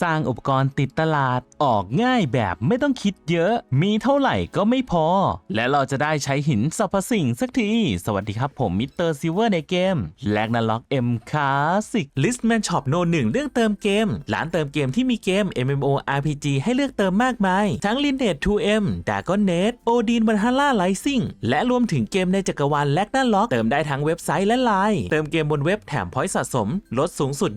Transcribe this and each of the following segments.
สร้างอุปกรณ์ติดตลาดออกง่ายแบบไม่ต้องคิดเยอะ มีเท่าไหร่ก็ไม่พอ และเราจะได้ใช้หินสรรพสิ่งสักที สวัสดีครับผมมิสเตอร์ซิลเวอร์ในเกมแลกนาล็อกเอ็มคลาสสิกลิสต์แมนช็อปโนหนึ่งเรื่องเติมเกม ร้านเติมเกมที่มีเกม MMO RPG ให้เลือกเติมมากมาย ทั้ง l i n e t 2M d a g o n n e t Odin v a l h a l l a Rising และรวมถึงเกมในจักรวาลแลกนาล็อกเติมได้ทั้งเว็บไซต์และไลน์เติมเกมบนเว็บแถมพอยต์สะสม ลดสูงสุด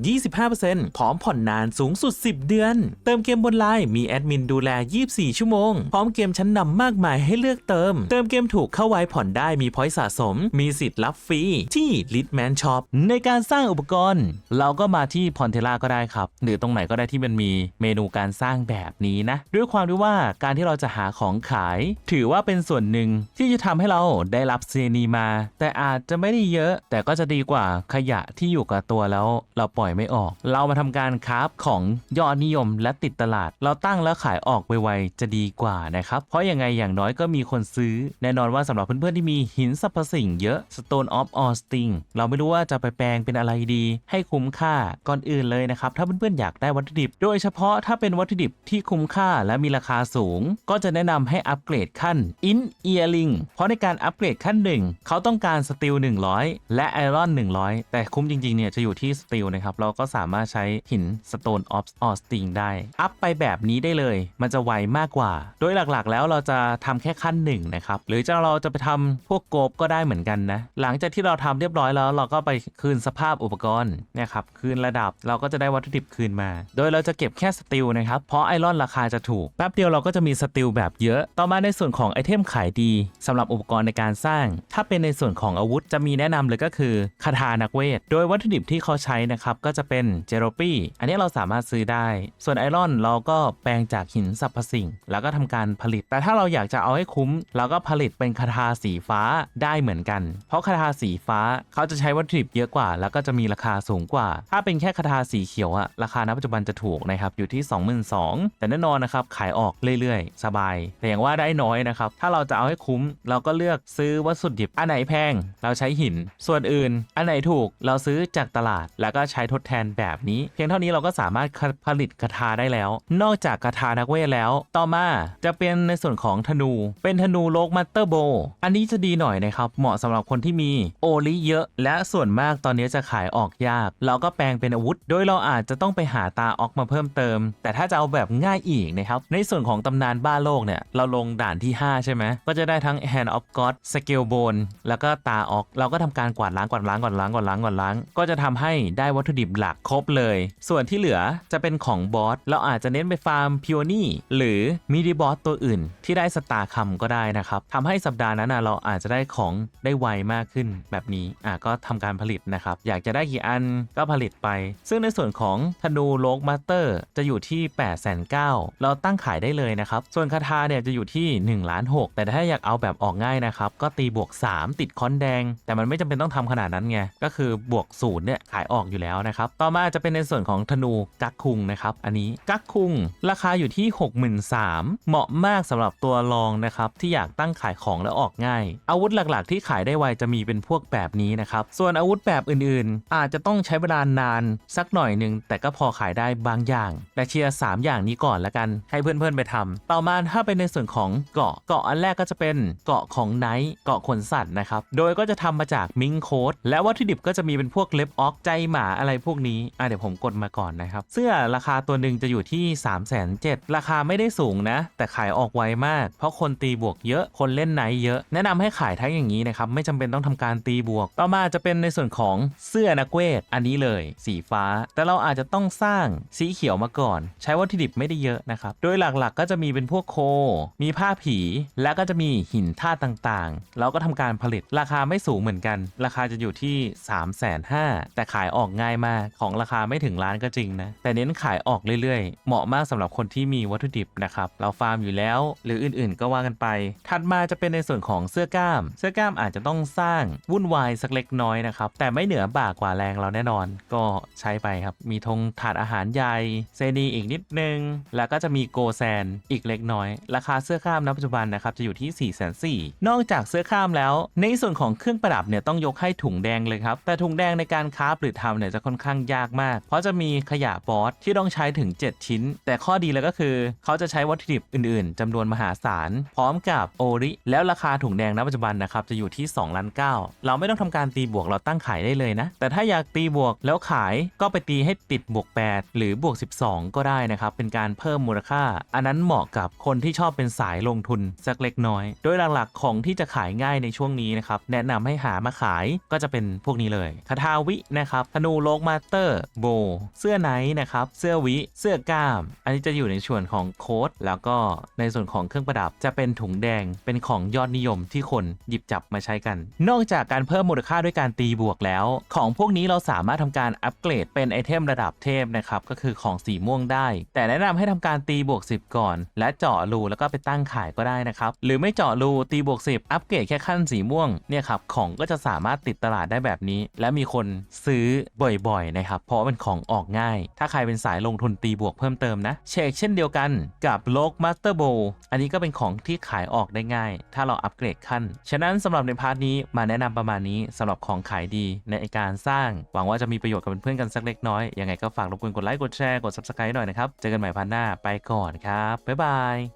25%พร้อมผ่อนนานสูงสุด10 เดือน เติมเกมบนไลน์มีแอดมินดูแล 24 ชั่วโมง พร้อมเกมชั้นนำมากมายให้เลือกเติม เติมเกมถูกเข้าไว้ผ่อนได้มีพอยต์สะสม มีสิทธิ์รับฟรีที่ Litman Shop ในการสร้างอุปกรณ์ เราก็มาที่พอนเทล่าก็ได้ครับ หรือตรงไหนก็ได้ที่มันมีเมนูการสร้างแบบนี้นะ ด้วยความที่ว่าการที่เราจะหาของขาย ถือว่าเป็นส่วนหนึ่งที่จะทำให้เราได้รับเซนีมา แต่อาจจะไม่ได้เยอะ แต่ก็จะดีกว่าขยะที่อยู่กับตัวแล้ว เราปล่อยไม่ออก เรามาทำการคราฟของยอดนิยมและติดตลาด เราตั้งแล้วขายออกไวๆจะดีกว่านะครับ เพราะยังไงอย่างน้อยก็มีคนซื้อ แน่นอนว่าสำหรับเพื่อนๆที่มีหินสรรพสิ่งเยอะ Stone of All Sting เราไม่รู้ว่าจะไปแปลงเป็นอะไรดี ให้คุ้มค่าก่อนอื่นเลยนะครับ ถ้าเพื่อนๆอยากได้วัตถุดิบ โดยเฉพาะถ้าเป็นวัตถุดิบที่คุ้มค่าและมีราคาสูง ก็จะแนะนำให้อัปเกรดขั้น In Earring เพราะในการอัปเกรดขั้นหนึ่งเขาต้องการสตีล100 และไอรอน100 แต่คุ้มจริงๆเนี่ยจะอยู่ที่สตีลนะครับเราก็สามารถใช้หิน Stone of All Sting ได้ อัพไปแบบนี้ได้เลย มันจะไวมากกว่า โดยหลักๆ แล้วเราจะทำแค่ขั้นหนึ่งนะครับ หรือจะเราจะไปทำพวกโกบก็ได้เหมือนกันนะ หลังจากที่เราทำเรียบร้อยแล้ว เราก็ไปคืนสภาพอุปกรณ์นะครับ คืนระดับ เราก็จะได้วัตถุดิบคืนมา โดยเราจะเก็บแค่สตีลนะครับ เพราะไอรอนราคาจะถูก แป๊บเดียวเราก็จะมีสตีลแบบเยอะ ต่อมาในส่วนของไอเทมขายดีสำหรับอุปกรณ์ในการสร้าง ถ้าเป็นในส่วนของอาวุธจะมีแนะนำเลยก็คือคาถานักเวท โดยวัตถุดิบที่เขาใช้นะครับ ก็จะเป็นเจโรปี้ อันนี้เราสามารถซื้อได้ส่วนไอรอนเราก็แปลงจากหินสรรพสิ่ง แล้วก็ทำการผลิต แต่ถ้าเราอยากจะเอาให้คุ้ม เราก็ผลิตเป็นคาถาสีฟ้าได้เหมือนกัน เพราะคาถาสีฟ้าเขาจะใช้วัตถุดิบเยอะกว่า แล้วก็จะมีราคาสูงกว่า ถ้าเป็นแค่คาถาสีเขียวอะราคาณปัจจุบันจะถูกนะครับอยู่ที่ 22,000แต่แน่นอนนะครับขายออกเรื่อยๆ สบาย แต่อย่างว่าได้น้อยนะครับถ้าเราจะเอาให้คุ้ม เราก็เลือกซื้อวัตถุดิบอันไหนแพง เราใช้หิน ส่วนอื่น อันไหนถูกเราซื้อจากตลาดแล้วก็ใช้ทดแทนแบบนี้ เพียงเท่านี้เราก็สามารถผลิตคาถาได้แล้ว นอกจากคาถานักเวทแล้ว ต่อมาจะเป็นในส่วนของธนู เป็นธนูโลกมัตเตอร์โบ อันนี้จะดีหน่อยนะครับ เหมาะสำหรับคนที่มีโอลิเยอะ และส่วนมากตอนนี้จะขายออกยาก เราก็แปลงเป็นอาวุธ โดยเราอาจจะต้องไปหาตาออกมาเพิ่มเติม แต่ถ้าจะเอาแบบง่ายอีกนะครับ ในส่วนของตำนานบ้าโลกเนี่ย เราลงด่านที่ 5 ใช่ไหม ก็จะได้ทั้ง Hand of God Scale Bone แล้วก็ตาออก เราก็ทำการกวาดล้างกวาดล้างกวาดล้างกวาดล้างกวาดล้าง ก็จะทำให้ได้วัตถุดิบหลักครบเลย ส่วนที่เหลือจะเป็นของบอสเราอาจจะเน้นไปฟาร์มพิโอนี่หรือมิดิบอสตัวอื่น ที่ได้สตาร์คัมก็ได้นะครับทำให้สัปดาห์นั้นนะเราอาจจะได้ของได้ไวมากขึ้นแบบนี้อะก็ทำการผลิตนะครับอยากจะได้กี่อันก็ผลิตไป ซึ่งในส่วนของธนูโลกมาสเตอร์จะอยู่ที่8 9 0 0 0เราตั้งขายได้เลยนะครับส่วนคาถาเนี่ยจะอยู่ที่1ล้าน6แต่ถ้าอยากเอาแบบออกง่ายนะครับก็ตีบวก 3 ติดคอนแดง แต่มันไม่จำเป็นต้องทำขนาดนั้นไงก็คือบวกศูนย์เนี่ยขายออกอยู่แล้วนะครับต่อมาจะเป็นในส่วนของธนูกักคุงนะครับ อันนี้กักคุง ราคาอยู่ที่ 63,000เหมาะมากสำหรับตัวรองนะครับ ที่อยากตั้งขายของแล้วออกง่าย อาวุธหลักๆ ที่ขายได้ไวจะมีเป็นพวกแบบนี้นะครับ ส่วนอาวุธแบบอื่นๆ อาจจะต้องใช้เวลานานสักหน่อยหนึ่งแต่ก็พอขายได้บางอย่างแต่เชียร์3อย่างนี้ก่อนละกัน ให้เพื่อนๆไปทำต่อมาถ้าเป็นในส่วนของเกาะเกาะอันแรกก็จะเป็นเกาะของไนท์เกาะขนสัตว์นะครับโดยก็จะทำมาจากมิงโคดและวัตถุดิบก็จะมีเป็นพวกเล็บออกใจหมาอะไรพวกนี้อะเดี๋ยวผมกดมาก่อนนะครับ เสื้อราคาตัวหนึ่งจะอยู่ที่3 7 0 0 0ราคาไม่ได้สูงนะ แต่ขายออกไวมาก เพราะคนตีบวกเยอะคนเล่นไนท์เยอะ แนะนำให้ขายทั้งอย่างนี้นะครับ ไม่จำเป็นต้องทำการตีบวก ต่อมาจะเป็นในส่วนของเสื้อนักเวท อันนี้เลย สีฟ้า แต่เราอาจจะต้องสร้างสีเขียวมาก่อน ใช้วัตถุดิบไม่ได้เยอะนะครับ โดยหลักๆก็จะมีเป็นพวกโค มีผ้าผี และก็จะมีหินธาตุต่างๆ เราก็ทำการผลิตราคาไม่สูงเหมือนกัน ราคาจะอยู่ที่ 3 5 0 0 0แต่ขายออกง่ายมากของราคาไม่ถึงล้านก็จริงนะแต่เน้นขายออกเรื่อยๆ เหมาะมากสำหรับคนที่มีวัตถุดิบนะครับ เราฟาร์มอยู่แล้ว หรืออื่นๆ ก็ว่ากันไป ถัดมาจะเป็นในส่วนของเสื้อกล้าม เสื้อกล้ามอาจจะต้องสร้างวุ่นวายสักเล็กน้อยนะครับ แต่ไม่เหนือบ่ากว่าแรงเราแน่นอน ก็ใช้ไปครับ มีธงถาดอาหารใหญ่เซนีอีกนิดนึง แล้วก็จะมีโกแซนอีกเล็กน้อย ราคาเสื้อกล้ามณปัจจุบันนะครับจะอยู่ที่4 4 0 0 0นอกจากเสื้อกล้ามแล้ว ในส่วนของเครื่องประดับเนี่ยต้องยกให้ถุงแดงเลยครับ แต่ถุงแดงในการคราหรือทำเนี่ยจะค่อนข้างยากมาก เพราะจะมีขยะบอสที่ต้องใช้ถึง 7 ชิ้น แต่ข้อดีเลยก็คือเขาจะใช้วัตถุดิบอื่นๆจำนวนมหาศาล พร้อมกับโอริ แล้วราคาถุงแดงณปัจจุบันนะครับจะอยู่ที่2ล้าน9เราไม่ต้องทำการตีบวกเราตั้งขายได้เลยนะ แต่ถ้าอยากตีบวกแล้วขายก็ไปตีให้ติดบวก 8 หรือบวก 12 ก็ได้นะครับ เป็นการเพิ่มมูลค่า อันนั้นเหมาะกับคนที่ชอบเป็นสายลงทุนสักเล็กน้อย โดยหลักๆของที่จะขายง่ายในช่วงนี้นะครับแนะนำให้หามาขายก็จะเป็นพวกนี้เลยคาทาวินะครับธนูโลกมาสเตอร์โบเสื้อไนท์นะครับเสื้อวิ เสื้อกล้าม อันนี้จะอยู่ในส่วนของโค้ดแล้วก็ในส่วนของเครื่องประดับจะเป็นถุงแดงเป็นของยอดนิยมที่คนหยิบจับมาใช้กัน นอกจากการเพิ่มมูลค่าด้วยการตีบวกแล้ว ของพวกนี้เราสามารถทำการอัปเกรดเป็นไอเทมระดับเทพนะครับก็คือของสีม่วงได้ แต่แนะนำให้ทำการตีบวก 10 ก่อน และเจาะรูแล้วก็ไปตั้งขายก็ได้นะครับหรือไม่เจาะรูตีบวก 10 อัปเกรดแค่ขั้นสีม่วงเนี่ยครับของก็จะสามารถติดตลาดได้แบบนี้ และมีคนซื้อบ่อยๆนะครับเพราะเป็นของออกง่าย ถ้าใครเป็นสายลงทุนตีบวกเพิ่มเติมนะ เชกเช่นเดียวกันกับโลกมาสเตอร์โบอันนี้ก็เป็นของที่ขายออกได้ง่าย ถ้าเราอัปเกรดขั้น ฉะนั้นสำหรับในพาร์ทนี้มาแนะนำประมาณนี้สำหรับของขายดีในการสร้าง หวังว่าจะมีประโยชน์กับเพื่อนๆกันสักเล็กน้อย ยังไงก็ฝากรบกวนกดไลค์กดแชร์กดซับสไครต์หน่อยนะครับ เจอกันใหม่พาร์ทหน้าไปก่อนครับบ๊ายบาย